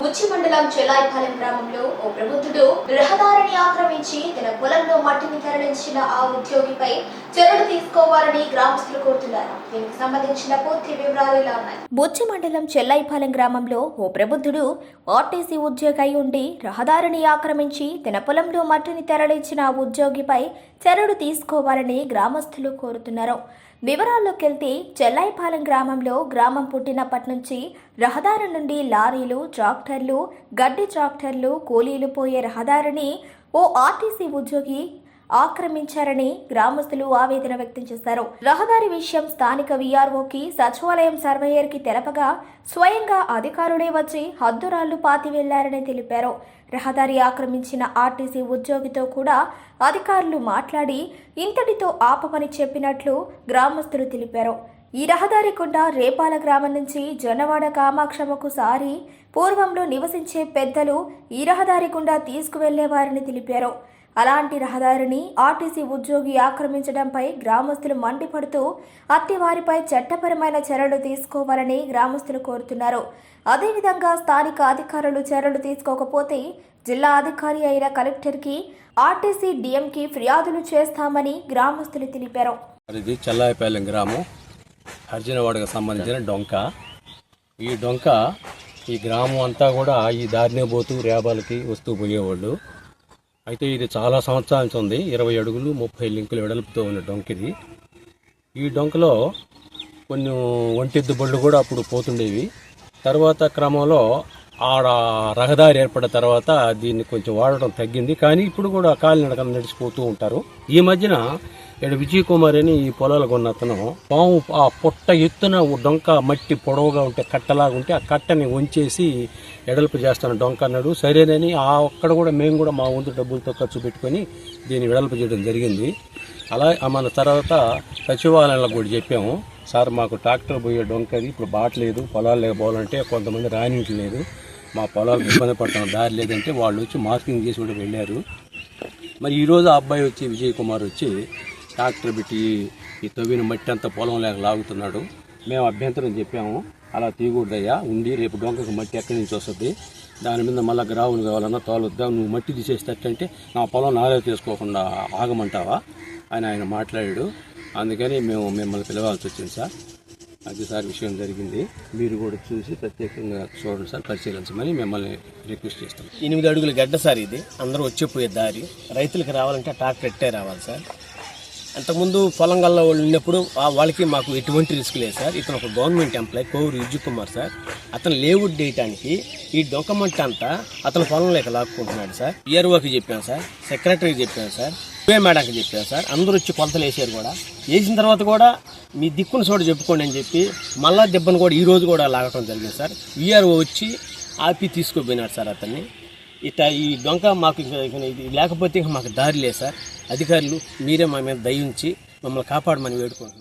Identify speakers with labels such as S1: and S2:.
S1: బుచ్చి మండలం చెలాయిపాలెం గ్రామంలో ఓ ప్రబుద్ధుడు రహదారిని ఆక్రమించి తన పొలంలో మట్టిని తరలించిన ఆ ఉద్యోగిపై చర్యలు తీసుకోవాలని గ్రామస్తులు కోరుతున్నారు. దీనికి సంబంధించిన పూర్తి వివరాలు ఇలా ఉన్నాయి. బుచ్చి మండలం చెల్లాయిపాలెం గ్రామంలో ఓ ప్రబుద్ధుడు ఆర్టీసీ ఉద్యోగి అయి ఉండి రహదారిని ఆక్రమించి తన పొలంలో మట్టిని తరలించిన ఆ ఉద్యోగిపై చర్యలు తీసుకోవాలని గ్రామస్తులు కోరుతున్నారు. వివరాల్లోకి వెళ్తే చెల్లాయిపాలెం గ్రామంలో గ్రామం పుట్టినప్పటి నుంచి రహదారి నుండి లారీలు ట్రాక్టర్లు గడ్డి ట్రాక్టర్లు కూలీలు పోయే రహదారిని ఓ ఆర్టీసీ ఉద్యోగి ఆక్రమించారని గ్రామస్తులు ఆవేదన వ్యక్తం చేశారు. రహదారి విషయం స్థానిక వీఆర్ఓకి సచివాలయం సర్వేయర్కి తెలపగా స్వయంగా అధికారులే వచ్చి హద్దురాళ్ళు పాతి వెళ్ళారని తెలిపారు. రహదారి ఆక్రమించిన ఆర్టీసీ ఉద్యోగితో కూడా అధికారులు మాట్లాడి ఇంతటితో ఆపమని చెప్పినట్లు గ్రామస్తులు తెలిపారు. ఈ రహదారి గుండా రేపాల గ్రామం నుంచి జొన్నవాడ కామాక్షమ్మకు సారి పూర్వంలో నివసించే పెద్దలు ఈ రహదారి గుండా తీసుకువెళ్ళేవారని తెలిపారు. అలాంటి రహదారిని ఆర్టీసీ ఉద్యోగి ఆక్రమించడంపై గ్రామస్తులు మండిపడుతూ అత్తివారిపై చట్టపరమైన చర్యలు తీసుకోవాలని గ్రామస్తులు కోరుతున్నారు. అదేవిధంగా స్థానిక అధికారులు చర్యలు తీసుకోకపోతే జిల్లా అధికారి అయిన కలెక్టర్కి ఆర్టీసీ డిఎంకి ఫిర్యాదులు చేస్తామని గ్రామస్తులు తెలిపారు.
S2: గ్రామం. అర్జునవాడకు సంబంధించిన డొంక. ఈ డొంక ఈ గ్రామం అంతా కూడా ఈ దారినే పోతూ రేబాలకి వస్తూ పోయేవాళ్ళు. అయితే ఇది చాలా సంవత్సరాల నుంచి ఉంది. ఇరవై అడుగులు ముప్పై లింకులు వెడల్పుతో ఉన్న డొంక ఇది. ఈ డొంకలో కొన్ని ఒంటిద్దు బళ్ళు కూడా అప్పుడు పోతుండేవి. తర్వాత క్రమంలో ఆడ రహదారి ఏర్పడిన తర్వాత దీన్ని కొంచెం వాడటం తగ్గింది. కానీ ఇప్పుడు కూడా కాలినడకన నడిచిపోతూ ఉంటారు. ఈ మధ్యన ఇక్కడ విజయ్ కుమార్ అని ఈ పొలాలు కొన్న అతను పాము ఆ పొట్ట ఎత్తున డొంక మట్టి పొడవుగా ఉంటే కట్టలాగా ఉంటే ఆ కట్టని వంచేసి ఎడల్పు చేస్తాను డొంక అన్నాడు. సరేనని ఆ ఒక్కడ కూడా మేము కూడా మా వంతు డబ్బులతో ఖర్చు పెట్టుకొని దీన్ని వెడల్పు చేయడం జరిగింది. అలా మన తర్వాత సచివాలయంలో కూడా చెప్పాము. సార్ మాకు ట్రాక్టర్ పోయే డొంకది ఇప్పుడు బాట్లేదు పొలాలు లేకపోవాలంటే కొంతమంది రానించలేదు మా పొలాలు ఇబ్బంది పడుతున్న దారి లేదంటే వాళ్ళు వచ్చి మార్కింగ్ చేసి కూడా వెళ్ళారు. మరి ఈరోజు ఆ అబ్బాయి వచ్చి విజయ్ కుమార్ వచ్చి ట్రాక్టర్ పెట్టి ఈ తవ్విన మట్టి అంతా పొలం లేక లాగుతున్నాడు. మేము అభ్యంతరం చెప్పాము అలా తీయకూడదయ్యా ఉండి రేపు డొంకకు మట్టి ఎక్కడి నుంచి వస్తుంది? దాని మీద మళ్ళీ గ్రావులు కావాలన్నా తోలొద్దా? నువ్వు మట్టి తీసేసేటంటే నా పొలం నాదే తీసుకోకుండా ఆగమంటావా? అని ఆయన మాట్లాడాడు. అందుకని మేము మిమ్మల్ని పిలవాల్సి వచ్చింది సార్. అది సార్ విషయం జరిగింది. మీరు కూడా చూసి ప్రత్యేకంగా చూడండి సార్ పరిశీలించమని మిమ్మల్ని రిక్వెస్ట్ చేస్తాం.
S3: ఎనిమిది అడుగుల గడ్డ సార్ ఇది. అందరూ వచ్చిపోయే దారి. రైతులకు రావాలంటే ట్రాక్టర్ ఎట్టే రావాలి సార్? అంతకుముందు పొలంగల్లో వాళ్ళు ఉన్నప్పుడు వాళ్ళకి మాకు ఎటువంటి రిస్క్ లేదు సార్. ఇతను ఒక government employee Kovur Vijay Kumar sir. అతను లేవుడ్ చేయడానికి ఈ డాక్యుమెంట్ అంతా అతను పొలంలో లేక లాక్కుంటున్నాడు సార్. ఇయర్ఓకి చెప్పాను సార్. సెక్రటరీకి చెప్పాను సార్. ఇవే మేడంకి చెప్పాను సార్. అందరూ వచ్చి కొలతలు వేసారు కూడా. వేసిన తర్వాత కూడా మీ దిక్కును చోట చెప్పుకోండి అని చెప్పి మళ్ళా దెబ్బను కూడా ఈరోజు కూడా లాగటం జరిగింది సార్. విఆర్ఓ వచ్చి ఆపి తీసుకుపోయినాడు సార్ అతన్ని. ఇట ఈ డొంక మాకు ఇది లేకపోతే మాకు దారి లేదు సార్. అధికారులు మీరే మా మీద దయించి మమ్మల్ని కాపాడమని వేడుకుంటున్నాం.